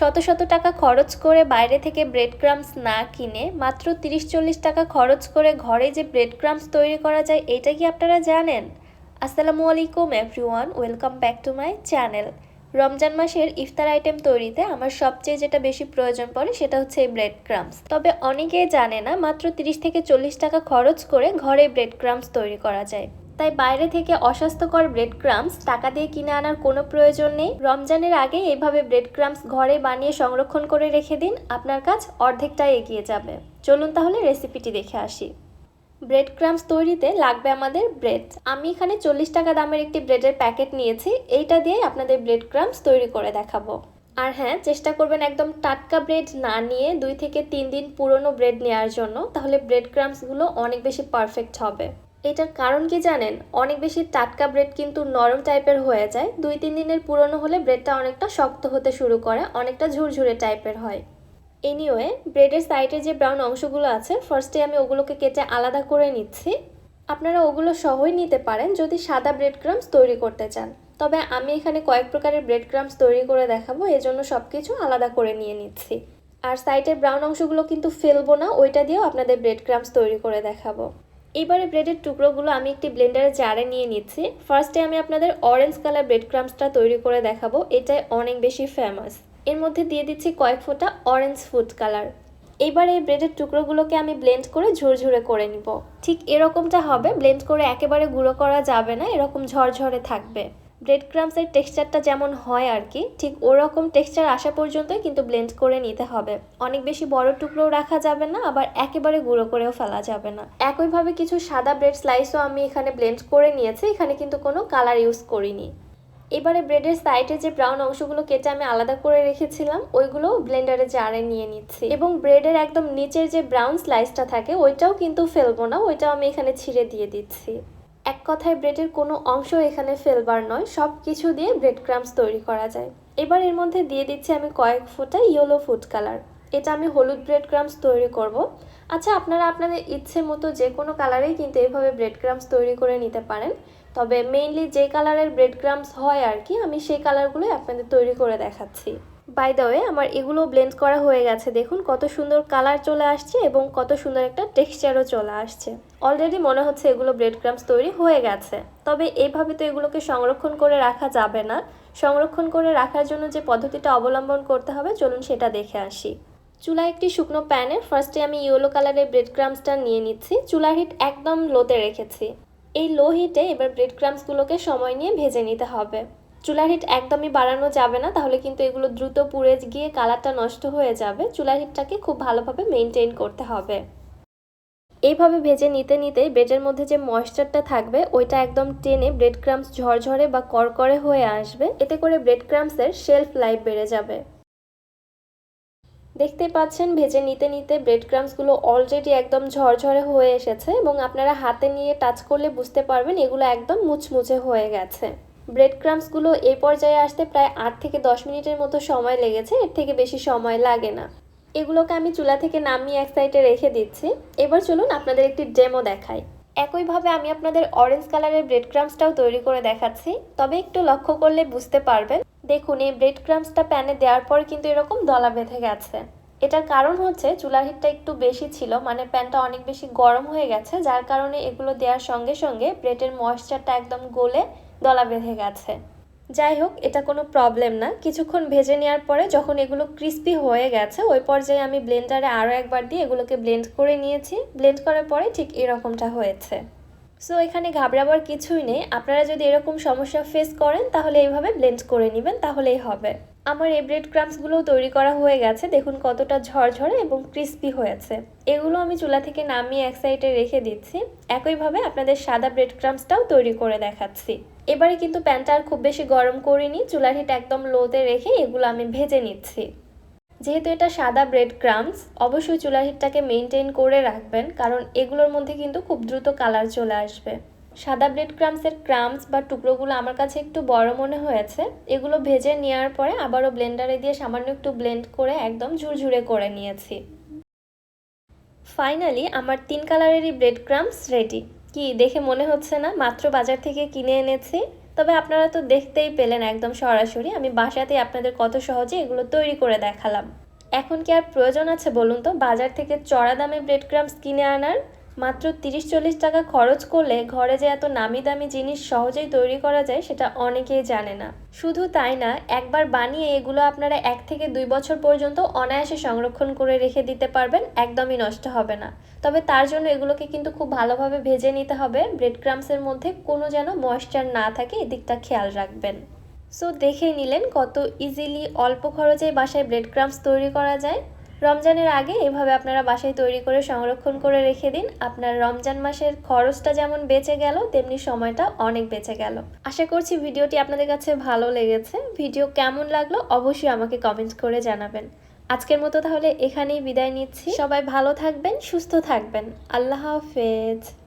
শত শত টাকা খরচ করে বাইরে থেকে ব্রেড ক্রামস না কিনে, মাত্র তিরিশ চল্লিশ টাকা খরচ করে ঘরে যে ব্রেড ক্রামস তৈরি করা যায়, এটা কি আপনারা জানেন? আসসালামু আলাইকুম everyone welcome back to my channel Ramzan মাসের ইফতার আইটেম তৈরিতে আমার সবচেয়ে যেটা বেশি প্রয়োজন পড়ে, সেটা হচ্ছে এই ব্রেড ক্রামস তবে অনেকেই জানে না, মাত্র তিরিশ থেকে চল্লিশ টাকা খরচ করে ঘরে ব্রেড ক্রামস তৈরি করা যায়। তাই বাইরে থেকে অস্বাস্থ্যকর ব্রেড ক্রামস টাকা দিয়ে কিনে আনার কোনো প্রয়োজন নেই। রমজানের আগে এইভাবে ব্রেড ক্রামস ঘরে বানিয়ে সংরক্ষণ করে রেখে দিন। আপনার কাজ অর্ধেকটাই এগিয়ে যাবে। চলুন তাহলে রেসিপিটি দেখে আসি। ব্রেড ক্রামস তৈরিতে লাগবে আমাদের ব্রেড আমি এখানে চল্লিশ টাকা দামের একটি ব্রেডের প্যাকেট নিয়েছি। এইটা দিয়ে আপনাদের ব্রেড ক্রামস তৈরি করে দেখাবো। আর হ্যাঁ চেষ্টা করবেন একদম টাটকা ব্রেড না নিয়ে দুই থেকে তিন দিন পুরনো ব্রেড নেওয়ার জন্য। তাহলে ব্রেড ক্রামসগুলো অনেক বেশি পারফেক্ট হবে। এটার কারণ কি জানেন? অনেক বেশি টাটকা ব্রেড কিন্তু নরম টাইপের হয়ে যায়। দুই, তিন দিনের পুরনো হলে ব্রেডটা অনেকটা শক্ত হতে শুরু করে, অনেকটা ঝুরঝুরে টাইপের হয়। এনিওয়ে ব্রেডের সাইডে যে ব্রাউন অংশগুলো আছে ফার্স্টে আমি ওগুলোকে কেটে আলাদা করে নিচ্ছি। আপনারা ওগুলো সহই নিতে পারেন যদি সাদা ব্রেড ক্রামস তৈরি করতে চান। তবে আমি এখানে কয়েক প্রকারের ব্রেড ক্রামস তৈরি করে দেখাবো, এজন্য সব কিছু আলাদা করে নিয়ে নিচ্ছি। আর সাইডের ব্রাউন অংশগুলো কিন্তু ফেলব না, ওইটা দিয়েও আপনাদের ব্রেড ক্রামস তৈরি করে দেখাবো। এবারে ব্রেডের টুকরোগুলো আমি একটি ব্লেন্ডারে জারে নিয়ে নিচ্ছি। ফার্স্টে আমি আপনাদের অরেঞ্জ কালার ব্রেড ক্রামসটা তৈরি করে দেখাবো। এটাই অনেক বেশি ফেমাস এর মধ্যে দিয়ে দিচ্ছি কয়েক ফোঁটা অরেঞ্জ ফুড কালার এবার এই ব্রেডের টুকরোগুলোকে আমি ব্লেন্ড করে ঝুরঝুরে করে নিব। ঠিক এরকমটা হবে ব্লেন্ড করে একেবারে গুঁড়ো করা যাবে না, এরকম ঝরঝরে থাকবে। ব্রেড ক্রামসের টেক্সচারটা যেমন হয় আর কি ঠিক ওরকম টেক্সচার আসা পর্যন্তই কিন্তু ব্লেন্ড করে নিতে হবে। অনেক বেশি বড় টুকরোও রাখা যাবে না, আবার একেবারে গুঁড়ো করেও ফেলা যাবে না। একইভাবে কিছু সাদা ব্রেড স্লাইসও আমি এখানে ব্লেন্ড করে নিয়েছি, এখানে কিন্তু কোনো কালার ইউজ করিনি। এবারে ব্রেডের সাইডে যে ব্রাউন অংশগুলো কেটে আমি আলাদা করে রেখেছিলাম, ওইগুলো ব্লেন্ডারে জারে নিয়ে নিচ্ছি। এবং ব্রেডের একদম নিচের যে ব্রাউন স্লাইসটা থাকে, ওইটাও কিন্তু ফেলব না, ওইটাও আমি এখানে ছিঁড়ে দিয়ে দিচ্ছি। এক কথায় ব্রেডের কোনো অংশ এখানে ফেলবার নয়, সব কিছু দিয়ে ব্রেড ক্রামস তৈরি করা যায়। এবার এর মধ্যে দিয়ে দিচ্ছি আমি কয়েক ফোঁটা ইয়েলো ফুড কালার। এটা আমি হলুদ ব্রেড ক্রামস তৈরি করব। আচ্ছা আপনারা আপনাদের ইচ্ছে মতো যে কোনো কালারেই কিন্তু এইভাবে ব্রেড ক্রামস তৈরি করে নিতে পারেন। তবে মেইনলি যে কালারের ব্রেড ক্রামস হয় আর কি, আমি সেই কালারগুলোই আপনাদের তৈরি করে দেখাচ্ছি। বাই দ্য ওয়ে আমার এগুলো ব্লেন্ড করা হয়ে গেছে। দেখুন কত সুন্দর কালার চলে আসছে এবং কত সুন্দর একটা টেক্সচারও চলে আসছে। অলরেডি মনে হচ্ছে এগুলো ব্রেড ক্রামস তৈরি হয়ে গেছে। তবে এইভাবে তো এগুলোকে সংরক্ষণ করে রাখা যাবে না। সংরক্ষণ করে রাখার জন্য যে পদ্ধতিটা অবলম্বন করতে হবে, চলুন সেটা দেখে আসি। চুলা একটি শুকনো প্যানে ফার্স্টে আমি ইয়েলো কালারের ব্রেড ক্রামসটা নিয়ে নিচ্ছি। চুলার হিট একদম লোতে রেখেছি। এই লো হিটে এবার ব্রেড ক্রামসগুলোকে সময় নিয়ে ভেজে নিতে হবে। চুলার হিট একদমই বাড়ানো যাবে না, তাহলে কিন্তু এগুলো দ্রুত পুড়ে গিয়ে কালারটা নষ্ট হয়ে যাবে। চুলার হিটটাকে খুব ভালোভাবে মেনটেন করতে হবে। এইভাবে ভেজে নিতে নিতে ব্রেডের মধ্যে যে ময়েশ্চারটা থাকবে, ওইটা একদম টেনে ব্রেড ক্রামস ঝরঝরে বা করকরে হয়ে আসবে। এতে করে ব্রেড ক্রামসের শেলফ লাইফ বেড়ে যাবে। দেখতে পাচ্ছেন, ভেজে নিতে নিতে ব্রেড ক্রামসগুলো অলরেডি একদম ঝরঝরে হয়ে এসেছে এবং আপনারা হাতে নিয়ে টাচ করলে বুঝতে পারবেন এগুলো একদম মুচমুচে হয়ে গেছে। ব্রেড ক্রামসগুলো এই পর্যায়ে আসতে প্রায় আট থেকে দশ মিনিটের মতো সময় লেগেছে, এর থেকে বেশি সময় লাগে না। এগুলোকে আমি চুলা থেকে নামিয়ে এক সাইডে রেখে দিচ্ছি। এবার চলুন আপনাদের একটি ডেমো দেখাই। একইভাবে আমি আপনাদের অরেঞ্জ কালারের ব্রেড ক্রামসটাও তৈরি করে দেখাচ্ছি। তবে একটু লক্ষ্য করলে বুঝতে পারবেন। দেখুন, এই ব্রেড ক্রামসটা প্যানে দেওয়ার পর কিন্তু এরকম দলা বেঁধে গেছে। এটার কারণ হচ্ছে চুলার হিটটা একটু বেশি ছিল মানে প্যানটা অনেক বেশি গরম হয়ে গেছে, যার কারণে এগুলো দেওয়ার সঙ্গে সঙ্গে ব্রেডের ময়েশ্চারটা একদম গলে দলা বেঁধে গেছে। যাই হোক, এটা কোনো প্রবলেম না। কিছুক্ষণ ভেজে নেওয়ার পরে যখন এগুলো ক্রিস্পি হয়ে গেছে, ওই পর্যায়ে আমি ব্লেন্ডারে আরও একবার দিয়ে এগুলোকে ব্লেন্ড করে নিয়েছি। ব্লেন্ড করার পরে ঠিক এরকমটা হয়েছে। সো এখানে ঘাবড়াবার কিছুই নেই। আপনারা যদি এরকম সমস্যা ফেস করেন, তাহলে এইভাবে ব্লেন্ড করে নেবেন, তাহলেই হবে। আমার এই ব্রেড ক্রামসগুলোও তৈরি করা হয়ে গেছে। দেখুন কতটা ঝরঝরে এবং ক্রিস্পি হয়েছে। এগুলো আমি চুলা থেকে নামিয়ে এক সাইডে রেখে দিচ্ছি। একইভাবে আপনাদের সাদা ব্রেড ক্রামসটাও তৈরি করে দেখাচ্ছি। এবারে কিন্তু প্যানটা আর খুব বেশি গরম করিনি। চুলার হিট একদম লোতে রেখে এগুলো আমি ভেজে নিচ্ছি। যেহেতু এটা সাদা ব্রেড ক্রামস অবশ্যই চুলার হিটটাকে মেনটেন করে রাখবেন, কারণ এগুলোর মধ্যে কিন্তু খুব দ্রুত কালার চলে আসবে। সাদা ব্রেড ক্রামসের ক্রামস বা টুকরোগুলো আমার কাছে একটু বড় মনে হয়েছে, এগুলো ভেজে নেওয়ার পরে আবারও ব্লেন্ডারে দিয়ে সামান্য একটু ব্লেন্ড করে একদম ঝুরঝুরে করে নিয়েছি। ফাইনালি আমার তিন কালারেরই ব্রেড ক্রামস রেডি কি, দেখে মনে হচ্ছে না? মাত্র বাজার থেকে কিনে এনেছি। তবে আপনারা তো দেখতেই পেলেন একদম সরাসরি, আমি বাসাতেই আপনাদের কত সহজে এগুলো তৈরি করে দেখালাম। এখন কি আর প্রয়োজন আছে বলুন তো? বাজার থেকে চড়া দামে ব্রেড ক্রামস কিনে আনার? মাত্র তিরিশ চল্লিশ টাকা খরচ করলে ঘরে যে এত নামি দামি জিনিস সহজেই তৈরি করা যায়, সেটা অনেকেই জানে না। শুধু তাই না, একবার বানিয়ে এগুলো আপনারা এক থেকে দুই বছর পর্যন্ত অনায়াসে সংরক্ষণ করে রেখে দিতে পারবেন, একদমই নষ্ট হবে না। তবে তার জন্য এগুলোকে কিন্তু খুব ভালোভাবে ভেজে নিতে হবে ব্রেড ক্রামসের মধ্যে কোনো যেন ময়েশ্চার না থাকে এদিকটা খেয়াল রাখবেন। সো দেখেই নিলেন কত ইজিলি অল্প খরচে বাসায় ব্রেড ক্রামস তৈরি করা যায়। রমজানের আগে এভাবে আপনারা বাসায় তৈরি করে সংরক্ষণ করে রেখে দিন। আপনার রমজান মাসের খরচটা যেমন বেঁচে গেল, তেমনি সময়টা অনেক বেঁচে গেল। আশা করছি ভিডিওটি আপনাদের কাছে ভালো লেগেছে। ভিডিও কেমন লাগল অবশ্যই আমাকে কমেন্ট করে জানাবেন। আজকের মতো তাহলে এখানেই বিদায় নিচ্ছি। সবাই ভালো থাকবেন, সুস্থ থাকবেন। আল্লাহ হাফেজ।